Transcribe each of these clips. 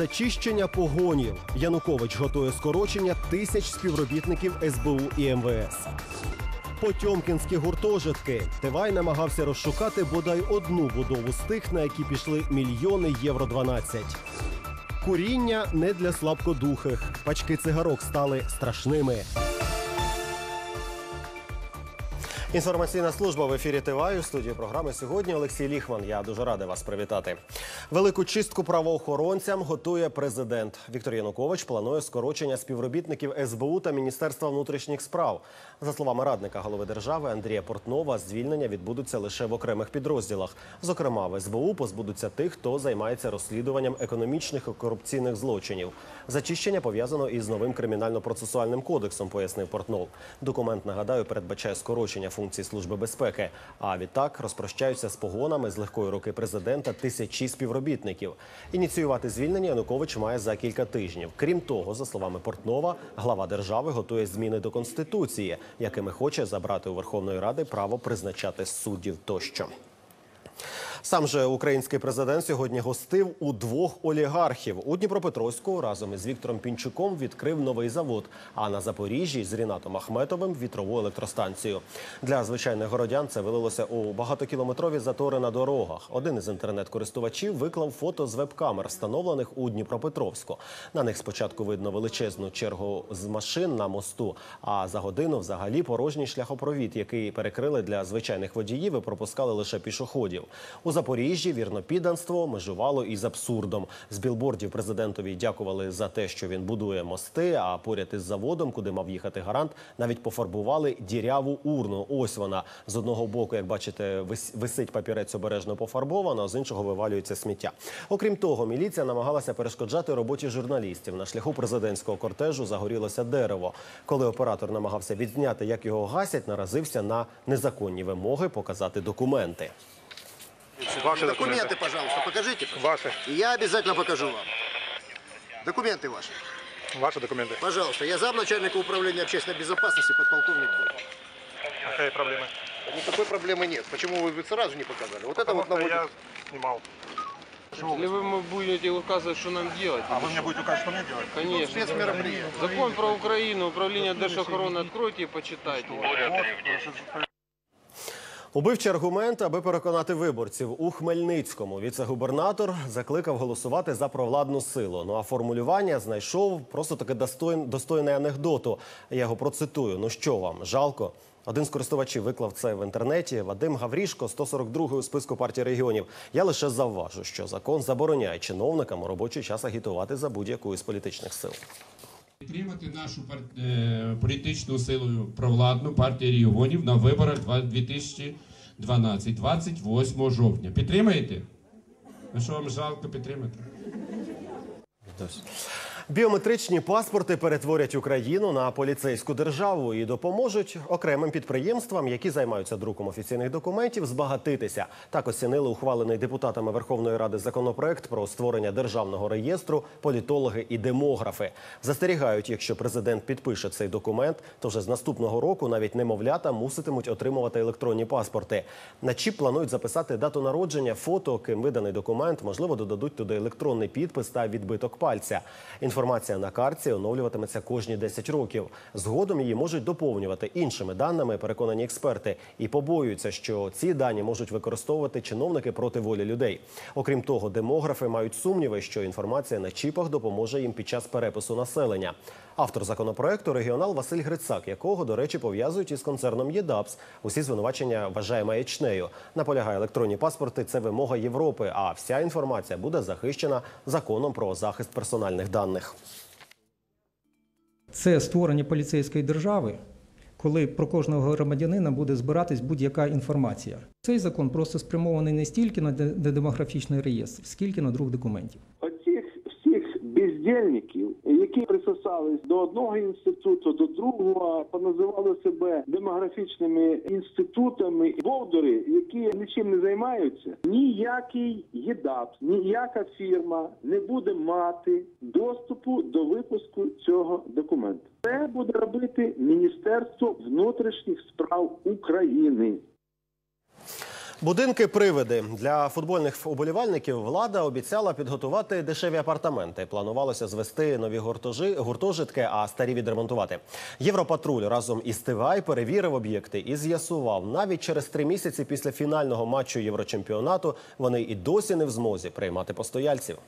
Зачищення погонів. Янукович готує скорочення тисяч співробітників СБУ і МВС. Потьомкінські гуртожитки. Тивай намагався розшукати бодай одну будову з тих, на які пішли мільйони євро 12. Куріння не для слабкодухих. Пачки цигарок стали страшними. Інформаційна служба в ефірі Тиваю. Студії програми сьогодні Олексій Ліхман. Я дуже радий вас привітати. Велику чистку правоохоронцям готує президент. Віктор Янукович планує скорочення співробітників СБУ та Міністерства внутрішніх справ. За словами радника голови держави Андрія Портнова, звільнення відбудуться лише в окремих підрозділах. Зокрема, в СБУ позбудуться тих, хто займається розслідуванням економічних і корупційних злочинів. Зачищення пов'язано із новим кримінально-процесуальним кодексом, пояснив Портнов. Документ нагадаю передбачає скорочення функцій служби безпеки. А відтак розпрощаються з погонами з легкої руки президента тисячі співробітників. Ініціювати звільнення Янукович має за кілька тижнів. Крім того, за словами Портнова, глава держави готує зміни до конституції, якими хоче забрати у Верховної Ради право призначати суддів тощо. Сам же український президент сьогодні гостив у двох олігархів. У Дніпропетровську разом із Віктором Пінчуком відкрив новий завод. А на Запоріжжі з Рінатом Ахметовим вітрову електростанцію. Для звичайних городян це вилилося у багатокілометрові затори на дорогах. Один із інтернет-користувачів виклав фото з веб-камер, встановлених у Дніпропетровську. На них спочатку видно величезну чергу з машин на мосту. А за годину взагалі порожній шляхопровід, який перекрили для звичайних водіїв і пропускали лише пішоходів. У Запоріжжі вірнопідданство межувало із абсурдом. З білбордів президентові дякували за те, що він будує мости. А поряд із заводом, куди мав їхати гарант, навіть пофарбували діряву урну. Ось вона з одного боку, як бачите, вис- висить папірець обережно пофарбовано, а з іншого вивалюється сміття. Окрім того, міліція намагалася перешкоджати роботі журналістів. На шляху президентського кортежу загорілося дерево. Коли оператор намагався відзняти, як його гасять, наразився на незаконні вимоги показати документи. Ваши Документы, пожалуйста, покажите. Ваши. И я обязательно покажу вам. Документы ваши. Ваши документы. Пожалуйста. Я замначальника управления общественной безопасности, подполковник Боль. Какая проблема? Никакой проблемы нет. Почему вы сразу не показали? Вот это Потому вот что наводит... я снимал. Или вы будете указывать, что нам делать? А вы мне будете указывать, что мне делать? Конечно. спецмероприятие. Закон про Украину, управление Держохороны, откройте и почитайте. Вот, Убивчі аргумент, аби переконати виборців у Хмельницькому. Віце-губернатор закликав голосувати за провладну силу. Ну а формулювання знайшов просто таке достойне, достойне анекдоту. Я його процитую. Ну що вам жалко? Один з користувачів виклав це в інтернеті. Вадим Гаврішко, 142 у списку партії регіонів. Я лише завважу, що закон забороняє чиновникам у робочий час агітувати за будь-яку із політичних сил. Підтримати нашу е, політичну силу провладну партію регіонів на виборах два- 2012, 28 жовтня. Підтримаєте? Ну що вам жалко підтримати? Біометричні паспорти перетворять Україну на поліцейську державу і допоможуть окремим підприємствам, які займаються друком офіційних документів, збагатитися. Так оцінили ухвалений депутатами Верховної Ради законопроект про створення державного реєстру політологи і демографи. Застерігають, якщо президент підпише цей документ, то вже з наступного року навіть немовлята муситимуть отримувати електронні паспорти. На чіп планують записати дату народження, фото, ким виданий документ. Можливо, додадуть туди електронний підпис та відбиток пальця. Інформація на картці оновлюватиметься кожні 10 років. Згодом її можуть доповнювати іншими даними, переконані експерти, і побоюються, що ці дані можуть використовувати чиновники проти волі людей. Окрім того, демографи мають сумніви, що інформація на чіпах допоможе їм під час перепису населення. Автор законопроекту регіонал Василь Грицак, якого, до речі, пов'язують із концерном ЄДАПС. Усі звинувачення вважає маячнею. Наполягає електронні паспорти. Це вимога Європи. А вся інформація буде захищена законом про захист персональних даних. Це створення поліцейської держави, коли про кожного громадянина буде збиратись будь-яка інформація. Цей закон просто спрямований не стільки на де- демографічний реєстр, скільки на друк документів. Бездільників, які присосались до одного інституту, до другого, поназивали себе демографічними інститутами, бовдори, які нічим не займаються, ніякий ЄДАП, ніяка фірма не буде мати доступу до випуску цього документу. Це буде робити Міністерство внутрішніх справ України. Будинки привиди для футбольних уболівальників влада обіцяла підготувати дешеві апартаменти. Планувалося звести нові гуртожи, гуртожитки, а старі відремонтувати. Європатруль разом із ТВАЙ перевірив об'єкти і з'ясував, навіть через три місяці після фінального матчу Єврочемпіонату вони і досі не в змозі приймати постояльців.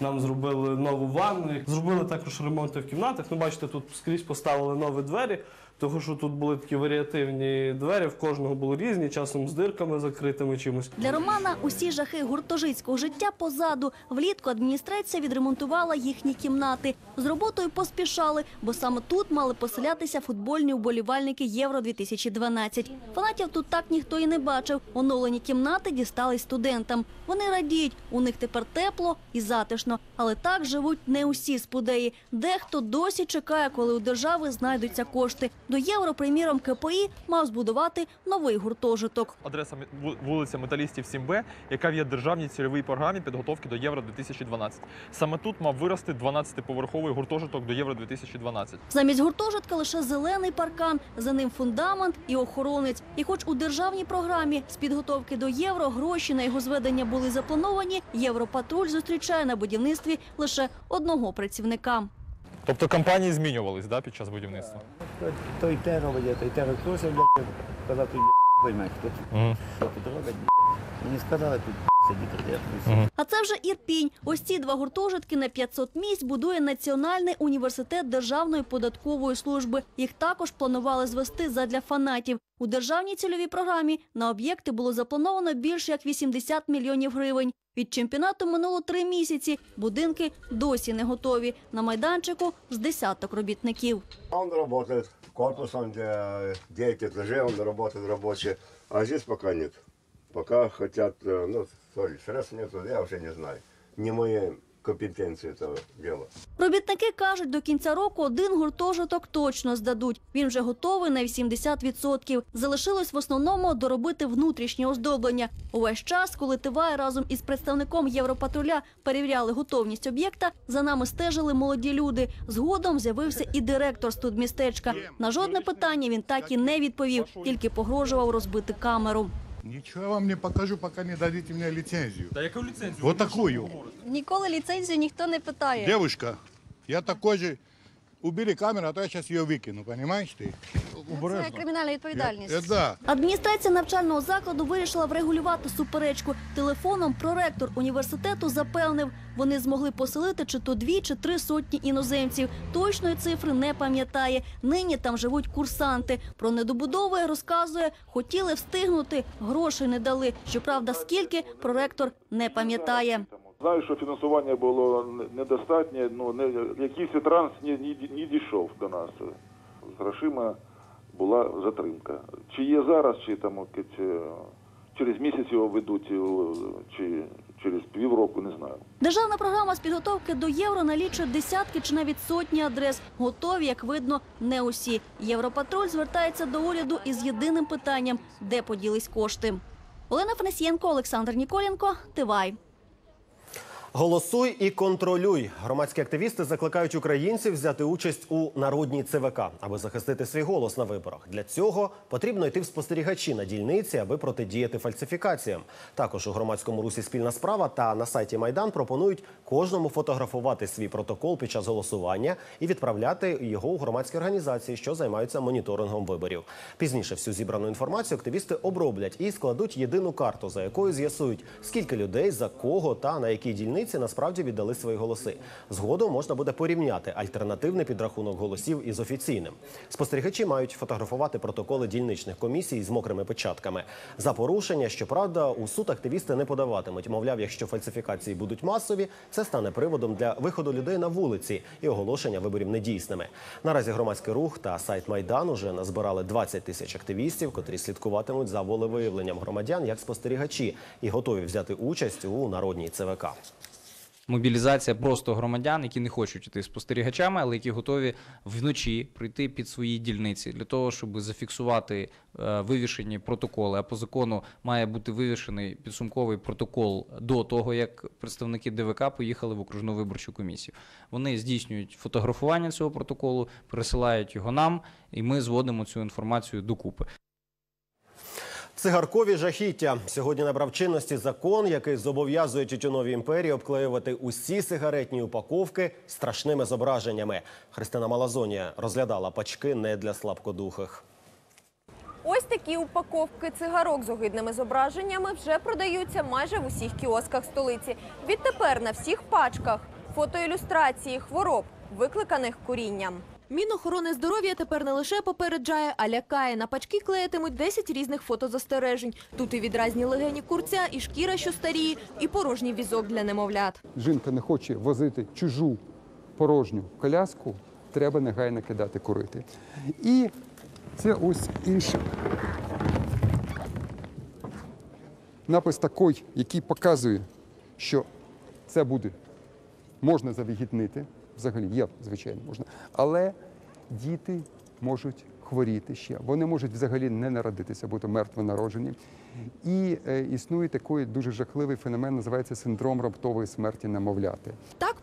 Нам зробили нову ванну, зробили також ремонти в кімнатах. Ну, бачите, тут скрізь поставили нові двері, тому що тут були такі варіативні двері, в кожного були різні, часом з дирками закритими чимось. Для Романа усі жахи гуртожитського життя позаду. Влітку адміністрація відремонтувала їхні кімнати. З роботою поспішали, бо саме тут мали поселятися футбольні уболівальники Євро 2012 Фанатів тут так ніхто і не бачив. Оновлені кімнати дістались студентам. Вони радіють, у них тепер тепло і затишно. Але так живуть не усі спудеї. Дехто досі чекає, коли у держави знайдуться кошти. До євро, приміром, КПІ мав збудувати новий гуртожиток. адреса вулиця Металістів 7Б, яка є державній цільовій програмі підготовки до Євро 2012. Саме тут мав вирости 12-поверховий гуртожиток до Євро 2012. Замість гуртожитка лише зелений паркан, за ним фундамент і охоронець. І хоч у державній програмі з підготовки до євро гроші на його зведення були заплановані, Європатруль зустрічає на будівництві лише одного працівника. Тобто компанії змінювались да, під час будівництва. Той те робить, той те хтось, казати казав тут, блядь, поймеш, тут, хто тут робить. Мені сказали тут А це вже Ірпінь. Ось ці два гуртожитки на 500 місць будує Національний університет Державної податкової служби. Їх також планували звести задля фанатів. У державній цільовій програмі на об'єкти було заплановано більше як 80 мільйонів гривень. Від чемпіонату минуло три місяці. Будинки досі не готові. На майданчику з десяток робітників. Он работает корпусом, где 9 этажей, он работает рабочий. А здесь пока нет. Пока хотят, э, ну, sorry, средств нет, я уже не знаю. Не моей компетенции это дело. Робітники кажуть, до кінця року один гуртожиток точно здадуть. Він вже готовий на 80%. Залишилось в основному доробити внутрішнє оздоблення. Увесь час, коли Тивай разом із представником Європатруля перевіряли готовність об'єкта, за нами стежили молоді люди. Згодом з'явився і директор студмістечка. На жодне питання він так і не відповів, тільки погрожував розбити камеру. Нічого я вам не покажу, поки не дадите мені ліцензію. Та яку ліцензію? Вот такую. Ніколи ліцензію ніхто не питає. Девушка, я такой же Убери камеру, а то я сейчас ее выкину, понимаешь ты? Обережно. кримінальна Э, да. Адміністрація навчального закладу вирішила врегулювати суперечку. Телефоном проректор університету запевнив, вони змогли поселити чи то дві, чи три сотні іноземців. Точної цифри не пам'ятає. Нині там живуть курсанти. Про недобудови розказує, хотіли встигнути, грошей не дали. Щоправда, скільки проректор не пам'ятає. Знаю, що фінансування було недостатнє, ну не якийсь транс не, не, не дійшов до нас. З грошима була затримка. Чи є зараз, чи там е, через місяць його ведуть, е, чи через півроку, не знаю. Державна програма з підготовки до євро налічує десятки чи навіть сотні адрес. Готові, як видно, не усі. Європатруль звертається до уряду із єдиним питанням: де поділись кошти. Олена Фнесєнко, Олександр Ніколенко, Тивай. Голосуй і контролюй. Громадські активісти закликають українців взяти участь у народній ЦВК, аби захистити свій голос на виборах. Для цього потрібно йти в спостерігачі на дільниці, аби протидіяти фальсифікаціям. Також у громадському русі спільна справа та на сайті Майдан пропонують кожному фотографувати свій протокол під час голосування і відправляти його у громадські організації, що займаються моніторингом виборів. Пізніше всю зібрану інформацію активісти оброблять і складуть єдину карту, за якою з'ясують, скільки людей, за кого та на якій дільниці насправді віддали свої голоси. Згодом можна буде порівняти альтернативний підрахунок голосів із офіційним. Спостерігачі мають фотографувати протоколи дільничних комісій з мокрими печатками. За порушення, щоправда, у суд активісти не подаватимуть. Мовляв, якщо фальсифікації будуть масові, це стане приводом для виходу людей на вулиці і оголошення виборів недійсними. Наразі громадський рух та сайт Майдан уже назбирали 20 тисяч активістів, котрі слідкуватимуть за волевиявленням громадян як спостерігачі і готові взяти участь у народній ЦВК. Мобілізація просто громадян, які не хочуть іти спостерігачами, але які готові вночі прийти під свої дільниці для того, щоб зафіксувати е, вивішені протоколи. А по закону має бути вивішений підсумковий протокол до того, як представники ДВК поїхали в окружну виборчу комісію. Вони здійснюють фотографування цього протоколу, пересилають його нам, і ми зводимо цю інформацію докупи. Цигаркові жахіття сьогодні набрав чинності закон, який зобов'язує тютюнові імперії обклеювати усі сигаретні упаковки страшними зображеннями. Христина Малазонія розглядала пачки не для слабкодухих. Ось такі упаковки цигарок з огидними зображеннями вже продаються майже в усіх кіосках столиці. Відтепер на всіх пачках фотоілюстрації хвороб, викликаних курінням. Мінохорони здоров'я тепер не лише попереджає, а лякає. На пачки клеїтимуть 10 різних фотозастережень. Тут і відразні легені курця, і шкіра, що старіє, і порожній візок для немовлят. жінка не хоче возити чужу порожню коляску, треба негайно кидати курити. І це ось інший напис такий, який показує, що це буде можна завігітнити, взагалі є, звичайно, можна, але діти можуть хворіти ще. Вони можуть взагалі не народитися, бути мертвонароджені. І е, існує такий дуже жахливий феномен, називається синдром раптової смерті немовляти.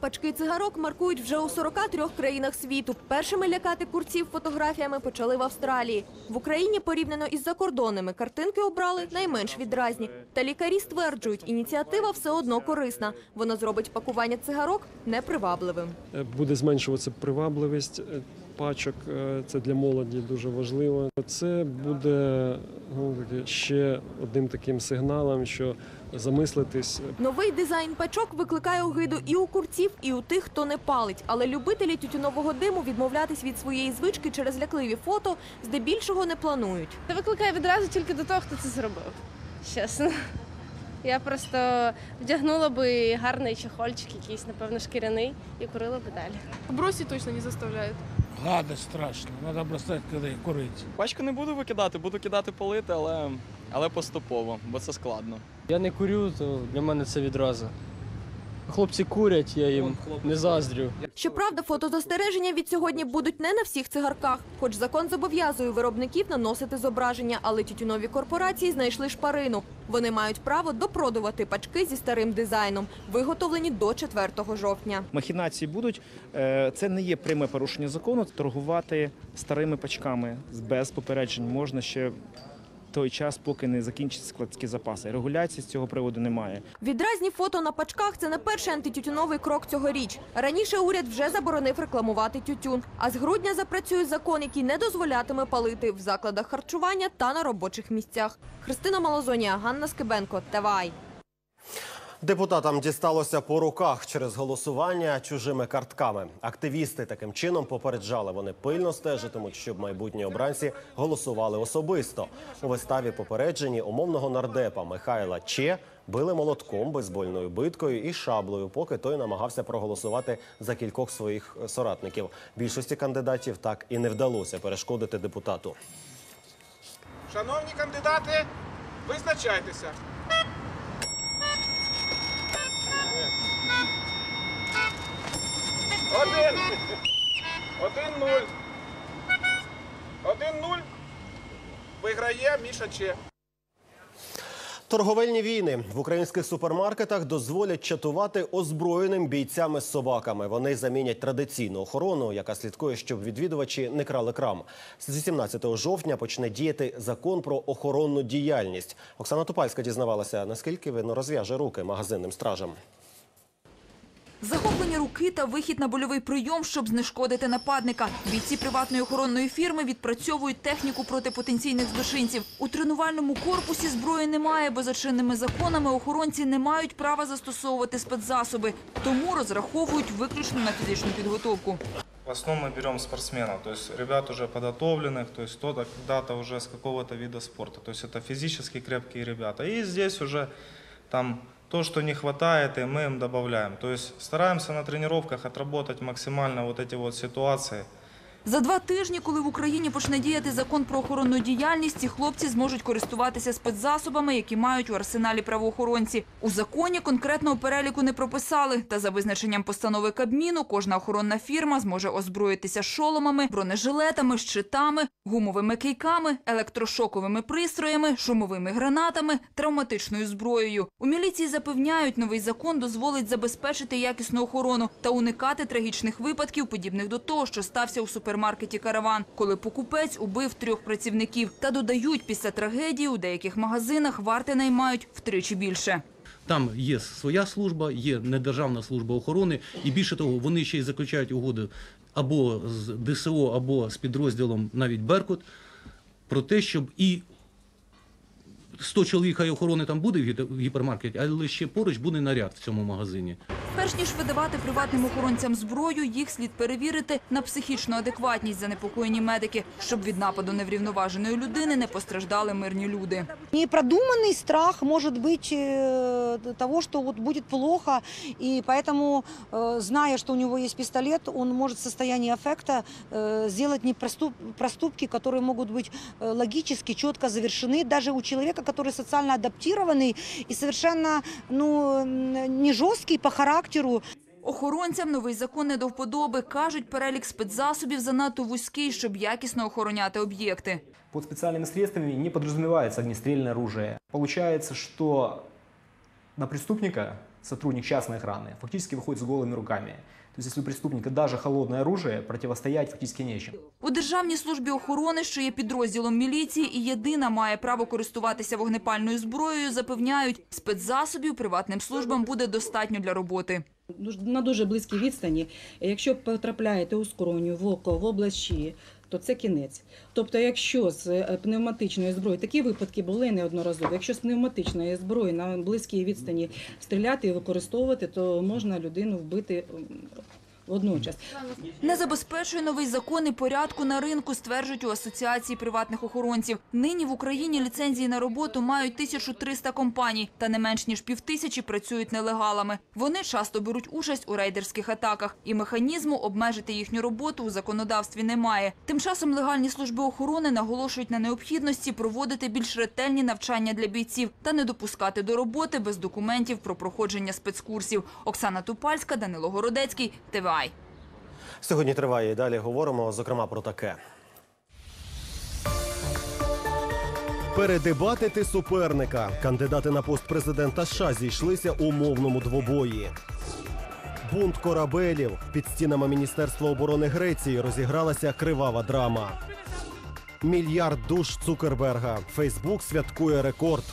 Пачки цигарок маркують вже у 43 країнах світу. Першими лякати курців фотографіями почали в Австралії. В Україні порівняно із закордонними картинки обрали найменш відразні. Та лікарі стверджують, ініціатива все одно корисна. Вона зробить пакування цигарок непривабливим. Е, буде зменшуватися привабливість е, пачок. е, Це для молоді дуже важливо. Це буде ну, ще одним таким сигналом, що замислитись Новий дизайн пачок викликає огиду і у курців, і у тих, хто не палить. Але любителі тютюнового диму відмовлятись від своєї звички через лякливі фото здебільшого не планують. Це викликає відразу тільки до того, хто це зробив. Чесно. Я просто вдягнула би гарний чехольчик, якийсь, напевно, шкіряний, і курила би далі. Бросить точно не заставляет. Гадость страшно, треба бросати, коли курить. Пачку не буду викидати, буду кидати полити, але, але поступово, бо це складно. Я не курю, то для мене це відразу. Хлопці курять, я їм не заздрю. Щоправда, фотозастереження від сьогодні будуть не на всіх цигарках. Хоч закон зобов'язує виробників наносити зображення, але тютюнові корпорації знайшли шпарину. Вони мають право допродувати пачки зі старим дизайном, виготовлені до 4 жовтня. Махінації будуть. Е, Це не є пряме порушення закону. Торгувати старими пачками без попереджень можна ще той час, поки не закінчаться складські запаси. Регуляції з цього приводу немає. Відразні фото на пачках це не перший антитютюновий крок цьогоріч. Раніше уряд вже заборонив рекламувати тютюн. А з грудня запрацює закон, який не дозволятиме палити в закладах харчування та на робочих місцях. Христина Малозонія, Ганна Скибенко, ТВАЙ. Депутатам дісталося по руках через голосування чужими картками. Активісти таким чином попереджали, вони пильно стежитимуть, щоб майбутні обранці голосували особисто. У виставі попереджені умовного нардепа Михайла Че били молотком, бейсбольною биткою і шаблею, поки той намагався проголосувати за кількох своїх соратників. Більшості кандидатів так і не вдалося перешкодити депутату. Шановні кандидати, визначайтеся. Один. Один нуль. Один нуль. Виграє Міша Че. Торговельні війни в українських супермаркетах дозволять чатувати озброєним бійцями з собаками. Вони замінять традиційну охорону, яка слідкує, щоб відвідувачі не крали крам. З 18 жовтня почне діяти закон про охоронну діяльність. Оксана Тупальська дізнавалася, наскільки він розв'яже руки магазинним стражам. Захоплені руки та вихід на больовий прийом, щоб знешкодити нападника. Бійці приватної охоронної фірми відпрацьовують техніку проти потенційних злочинців. У тренувальному корпусі зброї немає, бо за чинними законами охоронці не мають права застосовувати спецзасоби, тому розраховують виключно на фізичну підготовку. В основном мы берем спортсменов, то есть ребят уже подготовленных, то есть кто-то когда-то уже с какого-то вида спорта. То есть это физически крепкие ребята. И здесь уже там то, что не хватает, и мы им добавляем. То есть стараемся на тренировках отработать максимально вот эти вот ситуации. За два тижні, коли в Україні почне діяти закон про охоронну діяльність, ці хлопці зможуть користуватися спецзасобами, які мають у арсеналі правоохоронці. У законі конкретного переліку не прописали. Та за визначенням постанови Кабміну, кожна охоронна фірма зможе озброїтися шоломами, бронежилетами, щитами, гумовими кийками, електрошоковими пристроями, шумовими гранатами, травматичною зброєю. У міліції запевняють, новий закон дозволить забезпечити якісну охорону та уникати трагічних випадків, подібних до того, що стався у супермаркеті Караван, коли покупець убив трьох працівників. Та додають, після трагедії у деяких магазинах варти наймають втричі більше. Там є своя служба, є недержавна служба охорони, і більше того, вони ще й заключають угоди або з ДСО, або з підрозділом навіть Беркут про те, щоб і 100 чоловік хай охорони там буде в гіпермаркеті, але ще поруч буде наряд в цьому магазині. Перш ніж видавати приватним охоронцям зброю, їх слід перевірити на психічну адекватність занепокоєні медики, щоб від нападу неврівноваженої людини не постраждали мирні люди. Непродуманный страх может быть э, того, что вот будет плохо, и поэтому, э, зная, что у него есть пистолет, он может в состоянии аффекта э, сделать не проступ- проступки, которые могут быть э, логически, четко завершены, даже у человека, который социально адаптированный и совершенно ну, м, не жесткий по характеру, Охоронцям новий закон не до вподоби. Кажуть, перелік спецзасобів занадто вузький, щоб якісно охороняти об'єкти. Под специальными средствами не подразумевается огнестрельное оружие. Получается, что на преступника сотрудник частной охраны фактически выходит с голыми руками. То есть если у преступника даже холодное оружие, противостоять фактически нечем. У Державній службі охорони, що є підрозділом міліції і єдина має право користуватися вогнепальною зброєю, запевняють, спецзасобів приватним службам буде достатньо для роботи. На дуже близькій відстані. Якщо потрапляєте у скроню, в око, в облачі, то це кінець. Тобто, якщо з е, пневматичної зброї, такі випадки були неодноразово. Якщо з пневматичної зброї на близькій відстані стріляти і використовувати, то можна людину вбити водночас. Не забезпечує новий закон і порядку на ринку, стверджують у Асоціації приватних охоронців. Нині в Україні ліцензії на роботу мають 1300 компаній, та не менш ніж півтисячі працюють нелегалами. Вони часто беруть участь у рейдерських атаках, і механізму обмежити їхню роботу у законодавстві немає. Тим часом легальні служби охорони наголошують на необхідності проводити більш ретельні навчання для бійців та не допускати до роботи без документів про проходження спецкурсів. Оксана Тупальська, Данило Городецький, ТВА. Сьогодні триває і далі говоримо, зокрема, про таке. Передебатити суперника. Кандидати на пост президента США зійшлися у мовному двобої. Бунт корабелів під стінами Міністерства оборони Греції розігралася кривава драма. Мільярд душ Цукерберга. Фейсбук святкує рекорд.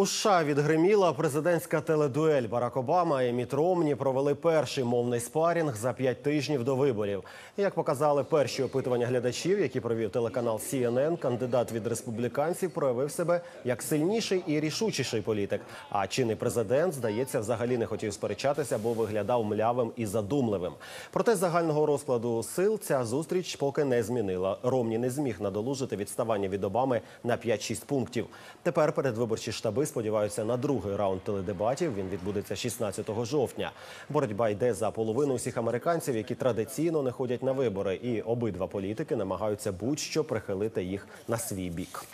У США відгриміла президентська теледуель. Барак Обама і Міт Ромні провели перший мовний спарінг за п'ять тижнів до виборів. Як показали перші опитування глядачів, які провів телеканал CNN, кандидат від республіканців проявив себе як сильніший і рішучіший політик. А чинний президент, здається, взагалі не хотів сперечатися, бо виглядав млявим і задумливим. Проте загального розкладу сил ця зустріч поки не змінила. Ромні не зміг надолужити відставання від Обами на 5-6 пунктів. Тепер передвиборчі штаби сподіваються на другий раунд теледебатів. Він відбудеться 16 жовтня. Боротьба йде за половину усіх американців, які традиційно не ходять на вибори, і обидва політики намагаються будь-що прихилити їх на свій бік.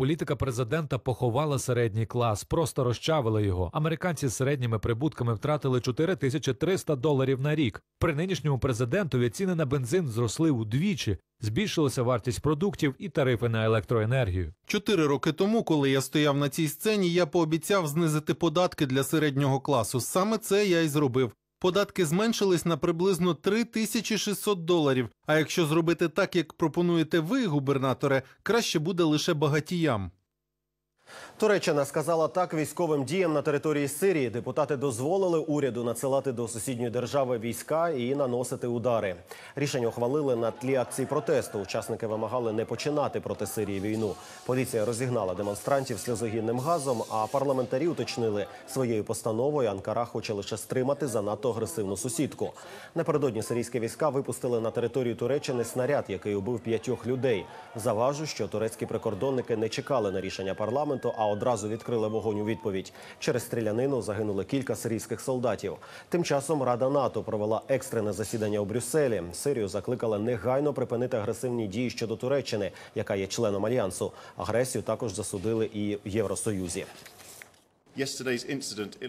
Політика президента поховала середній клас, просто розчавила його. Американці з середніми прибутками втратили 4300 доларів на рік. При нинішньому президентові ціни на бензин зросли удвічі, збільшилася вартість продуктів і тарифи на електроенергію. Чотири роки тому, коли я стояв на цій сцені, я пообіцяв знизити податки для середнього класу. Саме це я й зробив. Податки зменшились на приблизно 3600 доларів. А якщо зробити так, як пропонуєте ви, губернаторе, краще буде лише багатіям. Туреччина сказала так військовим діям на території Сирії. Депутати дозволили уряду надсилати до сусідньої держави війська і наносити удари. Рішення ухвалили на тлі акцій протесту. Учасники вимагали не починати проти Сирії війну. Поліція розігнала демонстрантів сльозогінним газом. А парламентарі уточнили своєю постановою. Анкара хоче лише стримати занадто агресивну сусідку. Напередодні сирійські війська випустили на територію Туреччини снаряд, який убив п'ятьох людей. Заважу, що турецькі прикордонники не чекали на рішення парламенту, а одразу відкрили вогонь у відповідь. Через стрілянину загинули кілька сирійських солдатів. Тим часом Рада НАТО провела екстрене засідання у Брюсселі. Сирію закликала негайно припинити агресивні дії щодо Туреччини, яка є членом альянсу. Агресію також засудили і в Євросоюзі.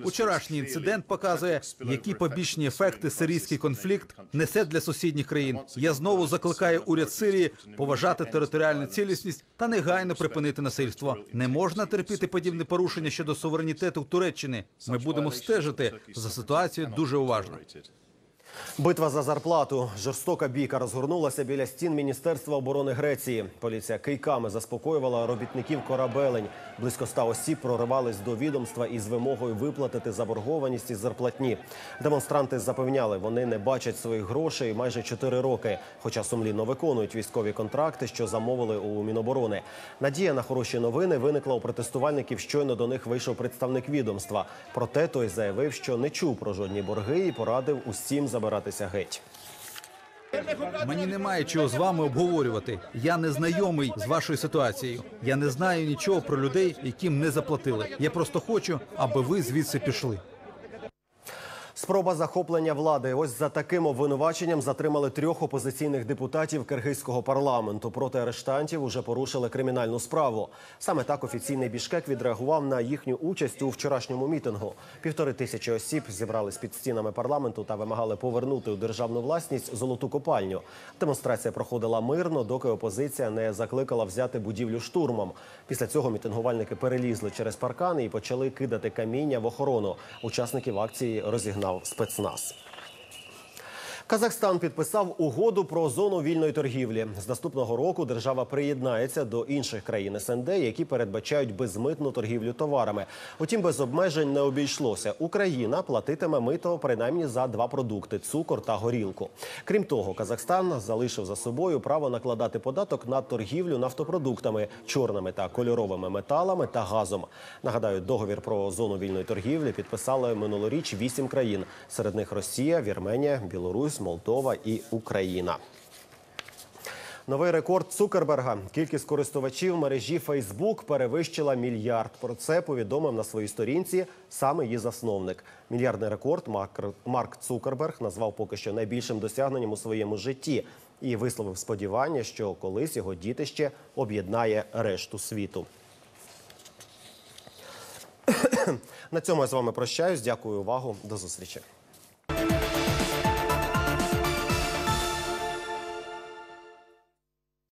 Учорашній інцидент показує, які побічні ефекти сирійський конфлікт несе для сусідніх країн. Я знову закликаю уряд Сирії поважати територіальну цілісність та негайно припинити насильство. Не можна терпіти подібне порушення щодо суверенітету Туреччини. Ми будемо стежити за ситуацією дуже уважно. Битва за зарплату. Жорстока бійка розгорнулася біля стін Міністерства оборони Греції. Поліція кийками заспокоювала робітників корабелень. Близько ста осіб проривались до відомства із вимогою виплатити заборгованість із зарплатні. Демонстранти запевняли, вони не бачать своїх грошей майже чотири роки, хоча сумлінно виконують військові контракти, що замовили у Міноборони. Надія на хороші новини виникла у протестувальників. Щойно до них вийшов представник відомства. Проте той заявив, що не чув про жодні борги і порадив усім забиратися геть. Мені немає чого з вами обговорювати. Я не знайомий з вашою ситуацією. Я не знаю нічого про людей, яким не заплатили. Я просто хочу, аби ви звідси пішли. Спроба захоплення влади. Ось за таким обвинуваченням затримали трьох опозиційних депутатів киргизького парламенту. Проти арештантів уже порушили кримінальну справу. Саме так офіційний Бішкек відреагував на їхню участь у вчорашньому мітингу. Півтори тисячі осіб зібрались під стінами парламенту та вимагали повернути у державну власність золоту копальню. Демонстрація проходила мирно, доки опозиція не закликала взяти будівлю штурмом. Після цього мітингувальники перелізли через паркани і почали кидати каміння в охорону. Учасників акції розігнав спецназ. Казахстан підписав угоду про зону вільної торгівлі. З наступного року держава приєднається до інших країн СНД, які передбачають безмитну торгівлю товарами. Утім, без обмежень не обійшлося. Україна платитиме мито принаймні за два продукти цукор та горілку. Крім того, Казахстан залишив за собою право накладати податок на торгівлю нафтопродуктами, чорними та кольоровими металами та газом. Нагадаю, договір про зону вільної торгівлі підписали минулоріч вісім країн. Серед них Росія, Вірменія, Білорусь, Молдова і Україна. Новий рекорд Цукерберга. Кількість користувачів мережі Фейсбук перевищила мільярд. Про це повідомив на своїй сторінці саме її засновник. Мільярдний рекорд Марк Цукерберг назвав поки що найбільшим досягненням у своєму житті і висловив сподівання, що колись його дітище об'єднає решту світу. На цьому я з вами прощаюсь. Дякую увагу. До зустрічі.